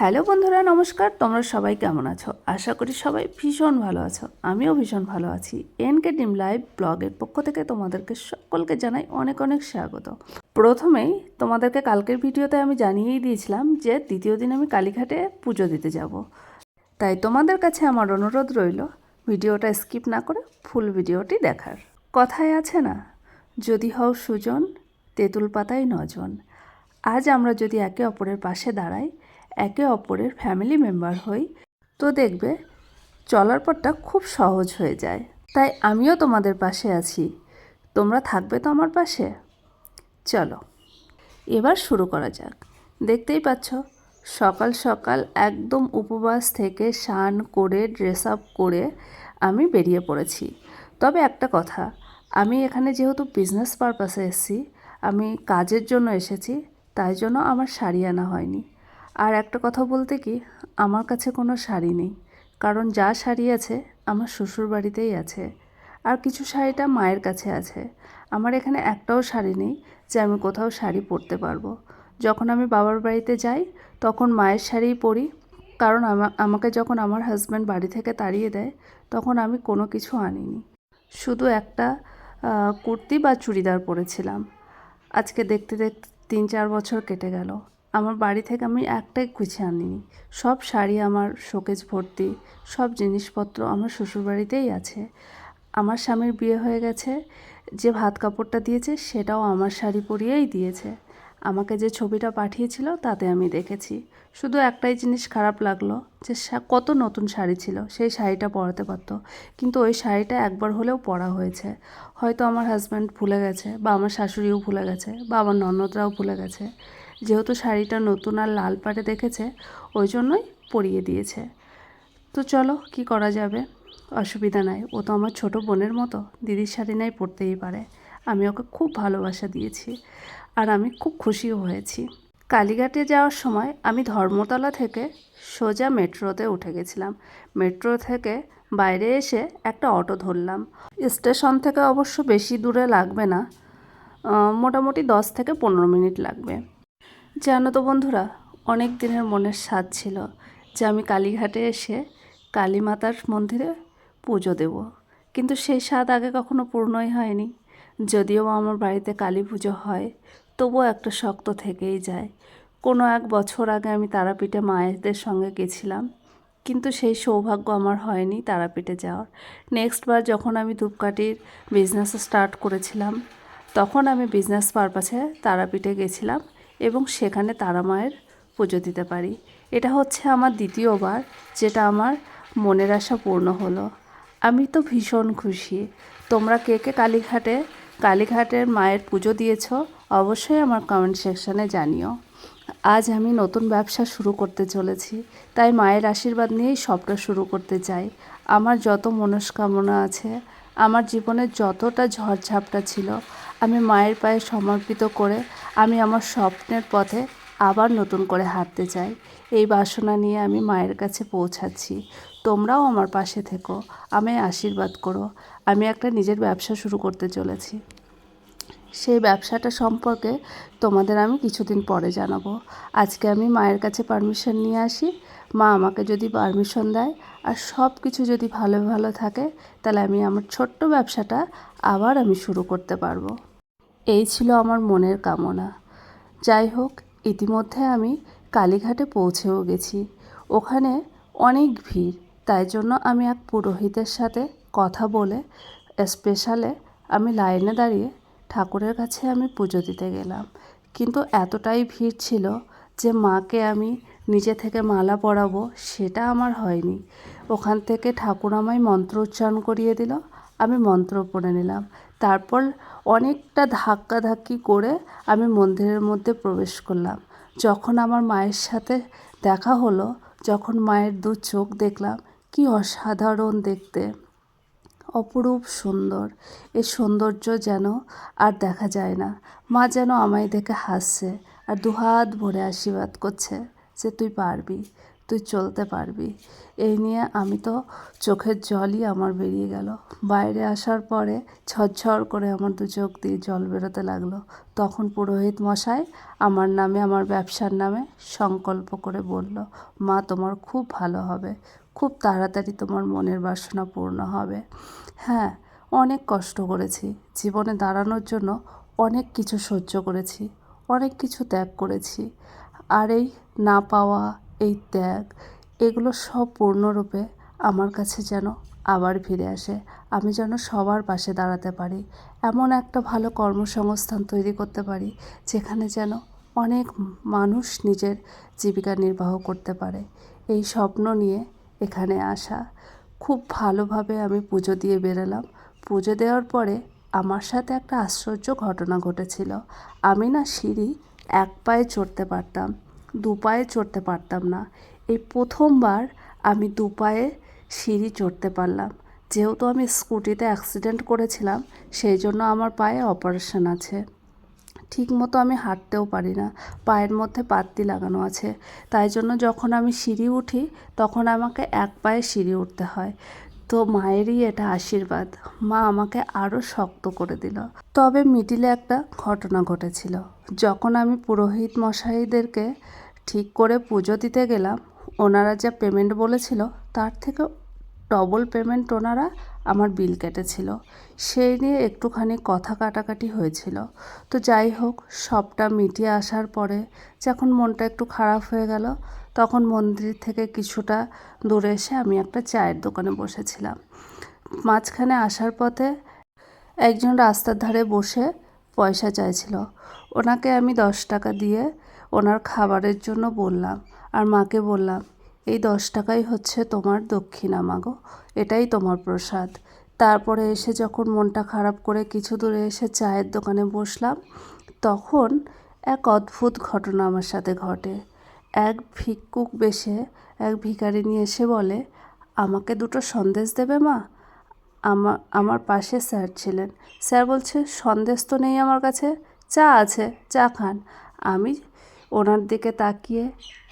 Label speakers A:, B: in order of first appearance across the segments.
A: Hello বন্ধুরা, নমস্কার। তোমরা সবাই কেমন আছো? আশা করি সবাই ভীষণ ভালো আছো। আমিও ভীষণ ভালো আছি। এনকে টিম লাইভ ব্লগের পক্ষ থেকে তোমাদেরকে সকলকে জানাই অনেক অনেক স্বাগত। প্রথমেই তোমাদেরকে কালকের ভিডিওতে আমি জানিয়েই দিয়েছিলাম যে দ্বিতীয় দিন আমি কালীঘাটে পুজো দিতে যাব। তাই তোমাদের কাছে আমার অনুরোধ রইল, ভিডিওটা স্কিপ না করে ফুল ভিডিওটি দেখার। কথায় আছে না, যদি হও সুজন, তেঁতুল পাতায় নজন। আজ আমরা যদি একে অপরের পাশে দাঁড়াই একে অপরের ফ্যামিলি মেম্বার হই। তো দেখবে, চলার পথটা খুব সহজ হয়ে যায়। তাই আমিও তোমাদের পাশে আছি। তোমরা থাকবে তো আমার পাশে? চলো, এবার শুরু করা যাক। দেখতেই পাচ্ছ, সকাল সকাল একদম উপবাস থেকে স্নান করে ড্রেস আপ করে আমি বেরিয়ে পড়েছি। তবে একটা কথা, আমি এখানে যেহেতু বিজনেস পারপাসে এসেছি, আমি কাজের জন্য এসেছি, তাই জন্য আমার শাড়ি আনা হয়নি। আর একটা কথা বলতে কি, আমার কাছে কোনো শাড়ি নেই। কারণ যা শাড়ি আছে আমার শ্বশুর বাড়িতেই আছে। আর কিছু শাড়িটা মায়ের কাছে আছে। আমার এখানে একটাও শাড়ি নেই যে আমি কোথাও শাড়ি পরতে পারব। যখন আমি বাবার বাড়িতে যাই, তখন মায়ের শাড়িই পরি। কারণ আমা, আমাকে যখন আমার হাজব্যান্ড বাড়ি থেকে তাড়িয়ে দেয়, তখন আমি কোনো কিছু আনিনি। শুধু একটা কুর্তি বা চুড়িদার পরেছিলাম। আজকে দেখতে দেখতে তিন চার বছর কেটে গেল। আমার বাড়ি থেকে আমি একটাই গুছিয়ে আনিনি। সব শাড়ি আমার শোকেজ ভর্তি, সব জিনিসপত্র আমার শ্বশুরবাড়িতেই আছে। আমার স্বামীর বিয়ে হয়ে গেছে, যে ভাত কাপড়টা দিয়েছে সেটাও আমার শাড়ি পরিয়েই দিয়েছে। আমাকে যে ছবিটা পাঠিয়েছিল তাতে আমি দেখেছি। শুধু একটাই জিনিস খারাপ লাগল, যে কত নতুন শাড়ি ছিল, সেই শাড়িটা পরাতে পারতো। কিন্তু ওই শাড়িটা একবার হলেও পরা হয়েছে। হয়তো আমার হাজব্যান্ড ভুলে গেছে, বা আমার শাশুড়িও ভুলে গেছে, বা আমার ননদরাও ভুলে গেছে। যেহেতু শাড়িটা নতুন আর লাল পাটে দেখেছে, ওই জন্যই পরিয়ে দিয়েছে। তো চলো, কি করা যাবে? অসুবিধা নাই, ও তো আমার ছোট বোনের মতো, দিদির শাড়ি নাই পরতেই পারে। আমি ওকে খুব ভালোবাসা দিয়েছি আর আমি খুব খুশিও হয়েছি। কালীঘাটে যাওয়ার সময় আমি ধর্মতলা থেকে সোজা মেট্রোতে উঠে গেছিলাম। মেট্রো থেকে বাইরে এসে একটা অটো ধরলাম। স্টেশন থেকে অবশ্য বেশি দূরে লাগবে না মোটামুটি দশ থেকে পনেরো মিনিট লাগবে। জানো তো বন্ধুরা, অনেক দিনের মনের স্বাদ ছিল যে আমি কালীঘাটে এসে কালী মাতার মন্দিরে পুজো দেব। কিন্তু সেই স্বাদ আগে কখনো পূর্ণই হয়নি। যদিও আমার বাড়িতে কালী পুজো হয়, তবুও একটা শক্ত থেকেই যায়। কোনো এক বছর আগে আমি তারাপীঠে মায়েদের সঙ্গে গেছিলাম, কিন্তু সেই সৌভাগ্য আমার হয়নি তারাপীঠে যাওয়ার। নেক্সট বার যখন আমি ধূপকাঠির বিজনেস স্টার্ট করেছিলাম, তখন আমি বিজনেস পারপাসে তারাপীঠে গেছিলাম। এবং সেখানে তারা মায়ের পুজো দিতে পারি। এটা হচ্ছে আমার দ্বিতীয়বার, যেটা আমার মনের আশা পূর্ণ হলো। আমি তো ভীষণ খুশি। তোমরা কে কে কালীঘাটে, কালীঘাটের মায়ের পুজো দিয়েছ অবশ্যই আমার কমেন্ট সেকশানে জানিও। আজ আমি নতুন ব্যবসা শুরু করতে চলেছি, তাই মায়ের আশীর্বাদ নিয়েই সবটা শুরু করতে চাই। আমার যত মনস্কামনা আছে, আমার জীবনের যতটা ঝড়ঝাপটা ছিল, আমি মায়ের পায়ে সমর্পিত করে আমি আমার স্বপ্নের পথে আবার নতুন করে হাঁটতে চাই। এই বাসনা নিয়ে আমি মায়ের কাছে পৌঁছাচ্ছি। তোমরাও আমার পাশে থেকো। আমায় আশীর্বাদ করো। আমি একটা নিজের ব্যবসা শুরু করতে চলেছি। সেই ব্যবসাটা সম্পর্কে তোমাদের আমি কিছুদিন পরে জানাব। আজকে আমি মায়ের কাছে পারমিশন নিয়ে আসি। মা আমাকে যদি পারমিশন দেয় আর সব কিছু যদি ভালো ভালো থাকে, তাহলে আমি আমার ছোট্ট ব্যবসাটা আবার আমি শুরু করতে পারব। এই ছিল আমার মনের কামনা। যাই হোক, ইতিমধ্যে আমি কালীঘাটে পৌঁছেও গেছি। ওখানে অনেক ভিড়, তাই জন্য আমি এক পুরোহিতের সাথে কথা বলে স্পেশালে আমি লাইনে দাঁড়িয়ে ঠাকুরের কাছে আমি পুজো দিতে গেলাম। কিন্তু এতটাই ভিড় ছিল যে মাকে আমি নিজে থেকে মালা পরাবো সেটা আমার হয়নি। ওখান থেকে ঠাকুর আমায় মন্ত্র উচ্চারণ করিয়ে দিল, আমি মন্ত্র পড়ে নিলাম। তারপর অনেকটা ধাক্কাধাক্কি করে আমি মন্দিরের মধ্যে প্রবেশ করলাম। যখন আমার মায়ের সাথে দেখা হলো, যখন মায়ের দু চোখ দেখলাম, কি অসাধারণ দেখতে। অপরূপ সুন্দর। এই সৌন্দর্য যেন আর দেখা যায় না। মা যেন আমায় দেখে হাসছে আর দুহাত ভরে আশীর্বাদ করছে যে তুই পারবি। তুই চলতে পারবি। এই নিয়ে আমি তো চোখের জলই আমার বেরিয়ে গেল। বাইরে আসার পরে ঝরঝর করে আমার দু চোখ দিয়ে জল বেরোতে লাগল। তখন পুরোহিত মশাই আমার নামে, আমার ব্যবসার নামে সংকল্প করে বলল, মা, তোমার খুব ভালো হবে। খুব তাড়াতাড়ি তোমার মনের বাসনা পূর্ণ হবে। হ্যাঁ অনেক কষ্ট করেছি। জীবনে দাঁড়ানোর জন্য অনেক কিছু সহ্য করেছি। অনেক কিছু ত্যাগ করেছি। আর এই না পাওয়া এই ত্যাগ এগুলো সব পূর্ণরূপে আমার কাছে যেন আবার ফিরে আসে। আমি যেন সবার পাশে দাঁড়াতে পারি। এমন একটা ভালো কর্মসংস্থান তৈরি করতে পারি, যেখানে যেন অনেক মানুষ নিজের জীবিকা নির্বাহ করতে পারে। এই স্বপ্ন নিয়ে এখানে আসা। খুব ভালোভাবে আমি পুজো দিয়ে বেরোলাম। পুজো দেওয়ার পরে আমার সাথে একটা আশ্চর্য ঘটনা ঘটেছিল। আমি না সিঁড়ি এক পায়ে চড়তে পারতাম। দু পায়ে চড়তে পারতাম না। এই প্রথমবার আমি দু পায়ে সিঁড়ি চড়তে পারলাম। যেহেতু আমি স্কুটিতে অ্যাক্সিডেন্ট করেছিলাম, সেই জন্য আমার পায়ে অপারেশন আছে। ঠিক মতো আমি হাঁটতেও পারি না। পায়ের মধ্যে পাত্তি লাগানো আছে। তাই জন্য যখন আমি সিঁড়ি উঠি, তখন আমাকে এক পায়ে সিঁড়ি উঠতে হয়। তো মায়েরই এটা আশীর্বাদ। মা আমাকে আরও শক্ত করে দিল। তবে মিডিলে একটা ঘটনা ঘটেছিল। যখন আমি পুরোহিত মশাইদেরকে ঠিক করে পুজো দিতে গেলাম। ওনারা যা পেমেন্ট বলেছিল, তার থেকে ডবল পেমেন্ট ওনারা আমার বিল কেটেছিল। সেই নিয়ে একটুখানি কথা কাটাকাটি হয়েছিল। তো যাই হোক, সবটা মিটিয়ে আসার পরে যখন মনটা একটু খারাপ হয়ে গেল, তখন মন্দির থেকে কিছুটা দূরে এসে আমি একটা চায়ের দোকানে বসেছিলাম। মাঝখানে আসার পথে একজন রাস্তার ধারে বসে পয়সা চাইছিল। ওনাকে আমি দশ টাকা দিয়ে ওনার খাবারের জন্য বললাম। আর মাকে বললাম, এই দশ টাকাই হচ্ছে তোমার দক্ষিণা মাগো, এটাই তোমার প্রসাদ। তারপরে এসে যখন মনটা খারাপ করে কিছু দূরে এসে চায়ের দোকানে বসলাম, তখন এক অদ্ভুত ঘটনা আমার সাথে ঘটে। এক ভিক্ষুক বেশে এক ভিখারিনী এসে বলে, আমাকে দুটো সন্দেশ দেবে মা? আমার আমার পাশে স্যার ছিলেন। স্যার বলছে, সন্দেশ তো নেই আমার কাছে, চা আছে, চা খান। আমি ওনার দিকে তাকিয়ে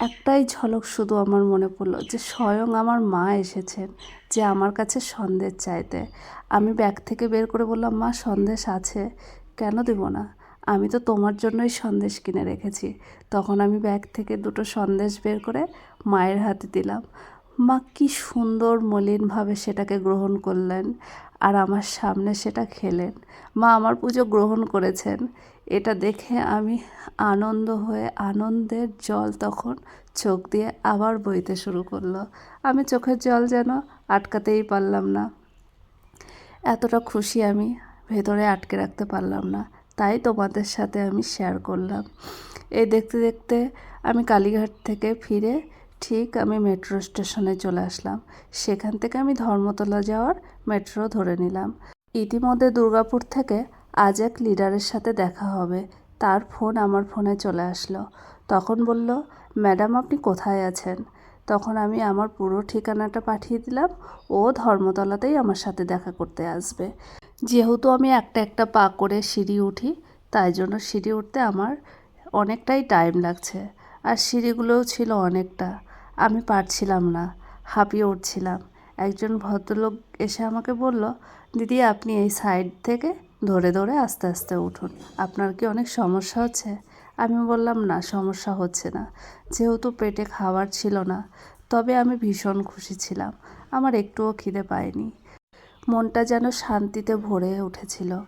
A: একটাই ঝলক শুধু আমার মনে পড়ল যে স্বয়ং আমার মা এসেছেন, যে আমার কাছে সন্দেশ চাইতে। আমি ব্যাগ থেকে বের করে বললাম, মা, সন্দেশ আছে। কেন দেব না? আমি তো তোমার জন্যই সন্দেশ কিনে রেখেছি। তখন আমি ব্যাগ থেকে দুটো সন্দেশ বের করে মায়ের হাতে দিলাম। মা, কি সুন্দর মলিনভাবে সেটাকে গ্রহণ করলেন আর আমার সামনে সেটা খেলেন। মা, আমার পুজো গ্রহণ করেছেন। এটা দেখে আমি আনন্দ হয়ে আনন্দের জল তখন চোখ দিয়ে আবার বইতে শুরু করল। আমি চোখের জল যেন আটকাতেই পারলাম না। এতটা খুশি আমি ভেতরে আটকে রাখতে পারলাম না। তাই তোমাদের সাথে আমি শেয়ার করলাম। এই দেখতে দেখতে আমি কালীঘাট থেকে ফিরে ঠিক আমি মেট্রো স্টেশনে চলে আসলাম। সেখান থেকে আমি ধর্মতলা যাওয়ার মেট্রো ধরে নিলাম। ইতিমধ্যে দুর্গাপুর থেকে আজ এক লিডারের সাথে দেখা হবে। তার ফোন আমার ফোনে চলে আসলো। তখন বলল, ম্যাডাম, আপনি কোথায় আছেন? তখন আমি আমার পুরো ঠিকানাটা পাঠিয়ে দিলাম। ও ধর্মতলাতেই আমার সাথে দেখা করতে আসবে। যেহেতু আমি একটা একটা পা করে সিঁড়ি উঠি, তাই জন্য সিঁড়ি উঠতে আমার অনেকটাই টাইম লাগছে। আর সিঁড়িগুলোও ছিল অনেকটা। আমি পারছিলাম না, হাঁপিয়ে উঠছিলাম। একজন ভদ্রলোক এসে আমাকে বলল, দিদি, আপনি এই সাইড থেকে ধরে ধরে আস্তে আস্তে উঠুন। আপনার কি অনেক সমস্যা হচ্ছে? আমি বললাম, না, সমস্যা হচ্ছে না। যেহেতু পেটে খাবার ছিল না, তবে আমি ভীষণ খুশি ছিলাম। আমার একটুও খিদে পায়নি। মনটা যেন শান্তিতে ভরে উঠেছিল।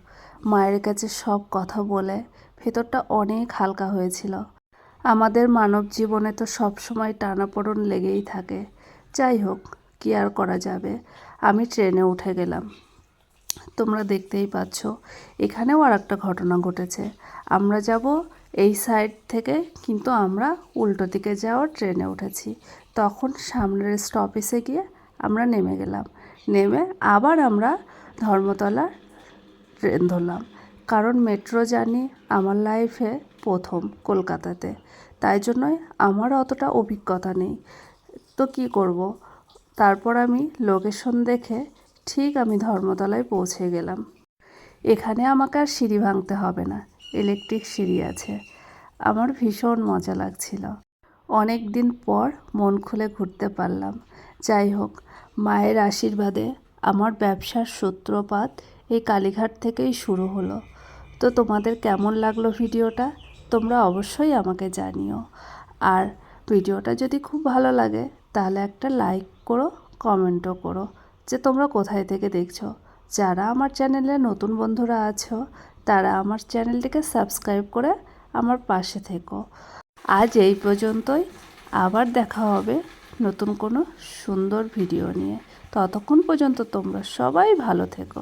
A: মায়ের কাছে সব কথা বলে ভেতরটা অনেক হালকা হয়েছিল। আমাদের মানব জীবনে তো সব সময় টানাপোড়ন লেগেই থাকে। যাই হোক, কি আর করা যাবে? আমি ট্রেনে উঠে গেলাম। তোমরা দেখতেই পাচ্ছ। এখানেও আর একটা ঘটনা ঘটেছে। আমরা যাব এই সাইড থেকে, কিন্তু আমরা উল্টো দিকে যাওয়ার ট্রেনে উঠেছি। তখন সামনের স্টপেজে গিয়ে আমরা নেমে গেলাম। নেমে আবার আমরা ধর্মতলা ট্রেন ধরলাম। কারণ মেট্রো জার্নি আমার লাইফে প্রথম কলকাতাতে। তাই জন্যই আমার অতটা অভিজ্ঞতা নেই। তো কি করব? তারপর আমি লোকেশন দেখে ঠিক আমি ধর্মতলায় পৌঁছে গেলাম। এখানে আমাকে আর সিঁড়ি ভাঙতে হবে না, ইলেকট্রিক সিঁড়ি আছে। আমার ভীষণ মজা লাগছিল। অনেক দিন পর মন খুলে ঘুরতে পারলাম। যাই হোক, মায়ের আশীর্বাদে আমার ব্যবসার সূত্রপাত এই কালীঘাট থেকেই শুরু হলো। তো তোমাদের কেমন লাগল ভিডিওটা? তোমরা অবশ্যই আমাকে জানিও। আর ভিডিওটা যদি খুব ভালো লাগে, তাহলে একটা লাইক করো, কমেন্টও করো। যে তোমরা কোথায় থেকে দেখছ। যারা আমার চ্যানেলে নতুন বন্ধুরা আছো, তারা আমার চ্যানেলটিকে সাবস্ক্রাইব করে আমার পাশে থেকো। আজ এই পর্যন্তই। আবার দেখা হবে নতুন কোনো সুন্দর ভিডিও নিয়ে। ততক্ষণ পর্যন্ত তোমরা সবাই ভালো থেকো।